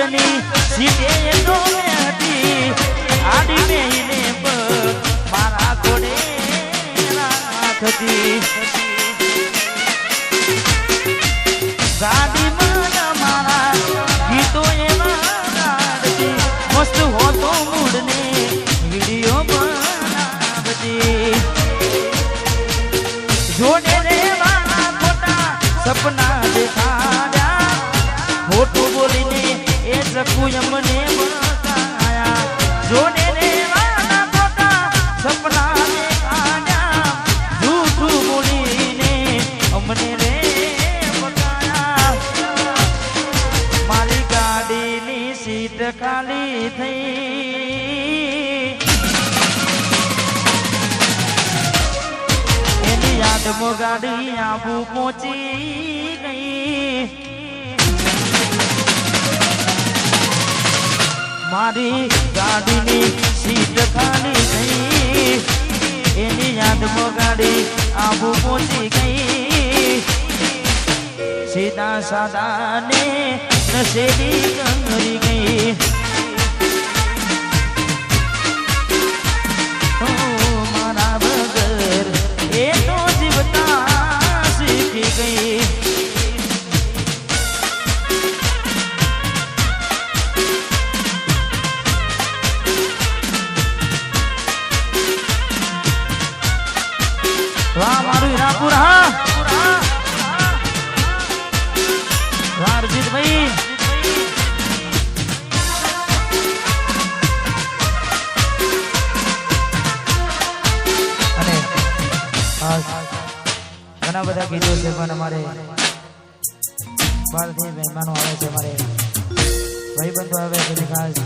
આગળની સીટે તો મેં હતી. આડી મેહીને પગ મારા ઘોડે રાત હતી ખાલી થઈ. એની યાદમાં ગાડી આબુ પહોંચી. મારી ગાડીની સીટ ખાલી થઈ. એની યાદમાં ગાડી આબુ પહોંચી ગઈ. સીધા સાદાને નશેડી કંગરી ગઈ. ઘણા બધા ગીતો છે પણ અમારે બહારથી મહેમાનો આવે છે અમારે ભાઈબંધો આવે છે એટલે ખાસ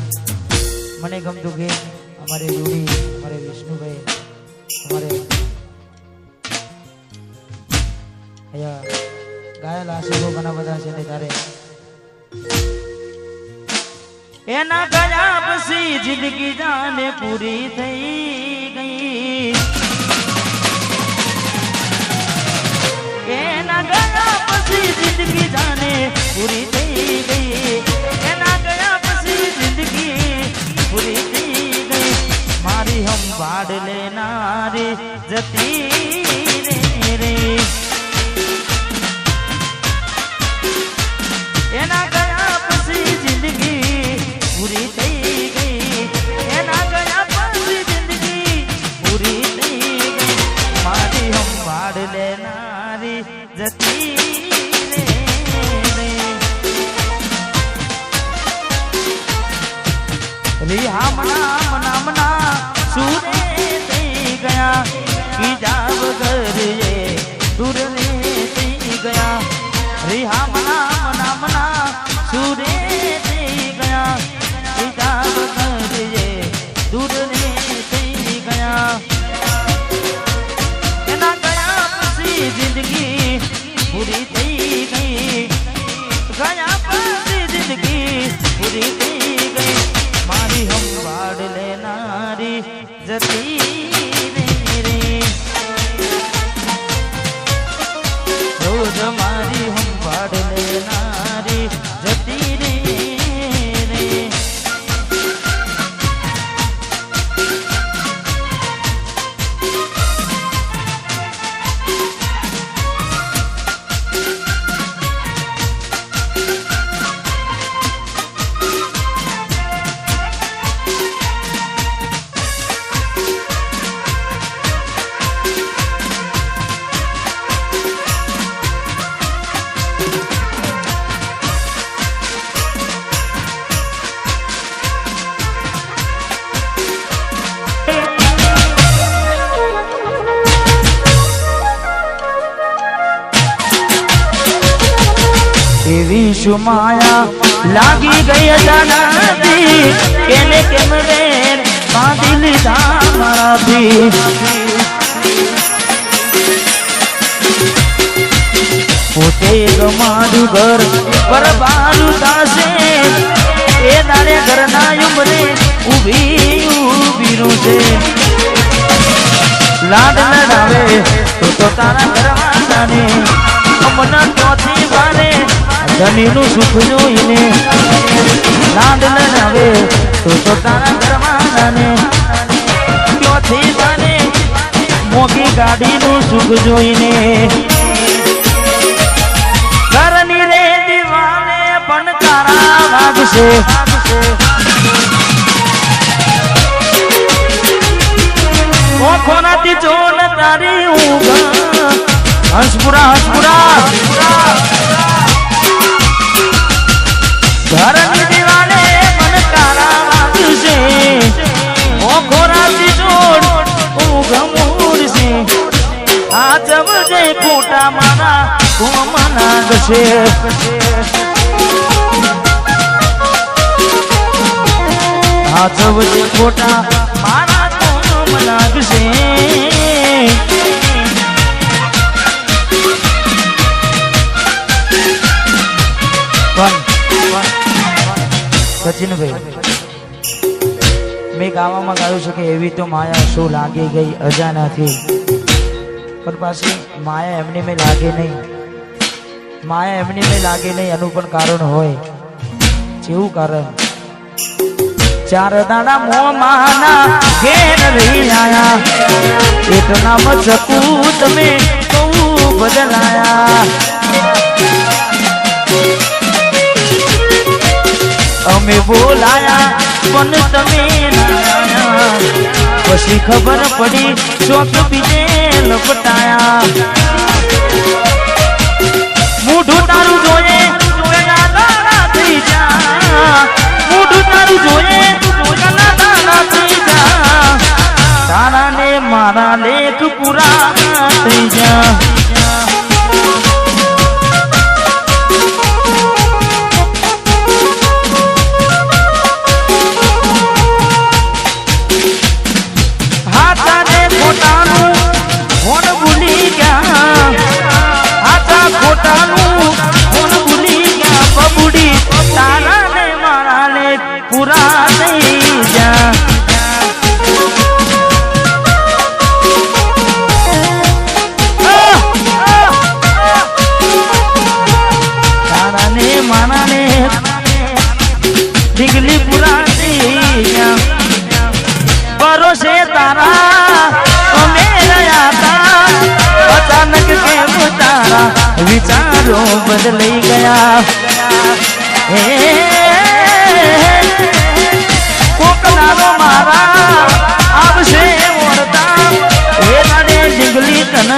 મને ગમતું ગીત અમારે રૂડી અમારે વિષ્ણુભાઈ અમારે અહીંયા ગાયેલા આશીર્વો ઘણા બધા છે ને તારે એના ગયા પછી જિંદગી જાને પૂરી થઈ જિંદગી જાને પૂરી થઈ ગઈ. એના ગયા પછી જિંદગી પૂરી થઈ ગઈ. મારી સંભાળ લેનારી જતી શું માયા લાગી ગઈ અચાનકથી કેને કેમ રે બાંધી લીધા મારાથી? પોતે ગમાડું ઘર બરબારું તાસે એ દાડે ઘરના ઉમરે ઊભી ઊભી છે લાડ લડાવે તો તારા ઘરવાળાને અમના ચોથી વારે? ધનીનું સુખ જોઈને લાડલ હવે તો તો તારા ઘરમાં ને ક્યોથી તને મોગી સુખ જોઈને. ઘરની રે દીવાને પણ તારા વાગશે. ઓખોનાથી જોન તારી ઊંઘ. હંસપુરા હંસપુરા ઘરની દીવાને મન તારા વાગશે ઓખોનાથી જોન ઊંઘ મૂડશે આ જબજે ખોટા મારા કોમ નાગશે. આ જબજે ખોટા મારા કોમ લાગશે સચિનભાઈ મેં ગાવામાં ગાયું છે કે એવી તો માયા શું લાગી ગઈ અજાનાથી. પણ પાછી માયા એમની મેં લાગે નહીં. માયા એમની મેં લાગે નહીં, એનું પણ કારણ હોય. જેવું કારણ. ચાર દાડા મો માના ઘેર રહી આયા. એક નામ ચકુ તમે બદલાયા. અમે બોલાયા, પણ તમે પછી ખબર પડી, ચોક બીજે લપટાયા. મોઢું તારું દાડા થઈ જા. મોઢું તારું જોઈએ ગળા દાડા થઈ જા. તારા ને મારા લેખ પૂરા વિચારો બદલાઈ ગયા કોકનારો મારા આવશે ઓરતા એ નાડે ડીંગલી તન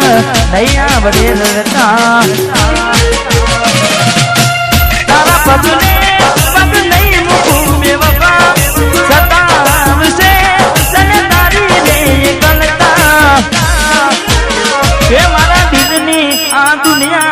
નહીં આવડે લડતા તારા પગને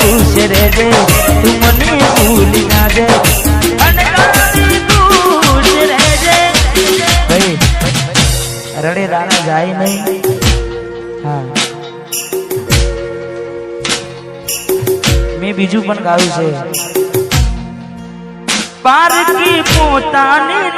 તું મને ભૂલી ના દે રડે દાણા જાય નહીં. હા. મેં બીજું પણ ગાયું છે. પારકી પોતાની